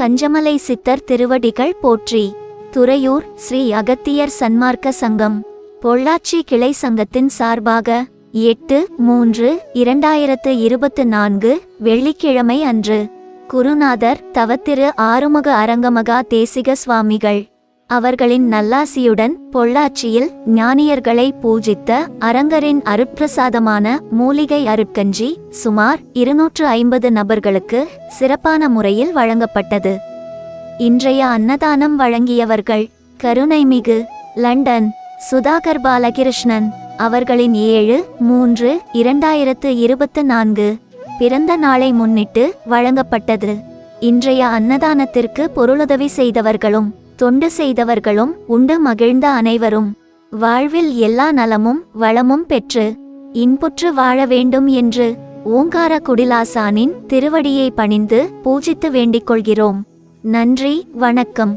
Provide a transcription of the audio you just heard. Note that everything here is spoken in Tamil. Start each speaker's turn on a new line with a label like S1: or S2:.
S1: கஞ்சமலை சித்தர் திருவடிகள் போற்றி. துறையூர் ஸ்ரீ அகத்தியர் சன்மார்க்க சங்கம். பொள்ளாச்சி கிளை சங்கத்தின் சார்பாக எட்டு மூன்று இரண்டாயிரத்து இருபத்து நான்கு வெள்ளிக்கிழமை அன்று குருநாதர் தவத்திரு ஆறுமுக அரங்கமகா தேசிக சுவாமிகள். அவர்களின் நல்லாசியுடன் பொள்ளாச்சியில் ஞானியர்களை பூஜித்த அரங்கரின் அருட்பிரசாதமான மூலிகை அருட்கஞ்சி சுமார் இருநூற்று ஐம்பது நபர்களுக்கு சிறப்பான முறையில் வழங்கப்பட்டது. இன்றைய அன்னதானம் வழங்கியவர்கள் கருணைமிகு லண்டன் சுதாகர் பாலகிருஷ்ணன் அவர்களின் ஏழு மூன்று இரண்டாயிரத்து இருபத்து நான்கு பிறந்த நாளை முன்னிட்டு வழங்கப்பட்டது. இன்றைய அன்னதானத்திற்கு பொருளுதவி செய்தவர்களும் தொண்டு செய்தவர்களும் உண்டு மகிழ்ந்த அனைவரும். வாழ்வில் எல்லா நலமும் வளமும் பெற்று இன்புற்று வாழ வேண்டும் என்று ஓங்கார குடிலாசானின் திருவடியை பணிந்து பூஜித்து வேண்டிக் கொள்கிறோம். நன்றி வணக்கம்.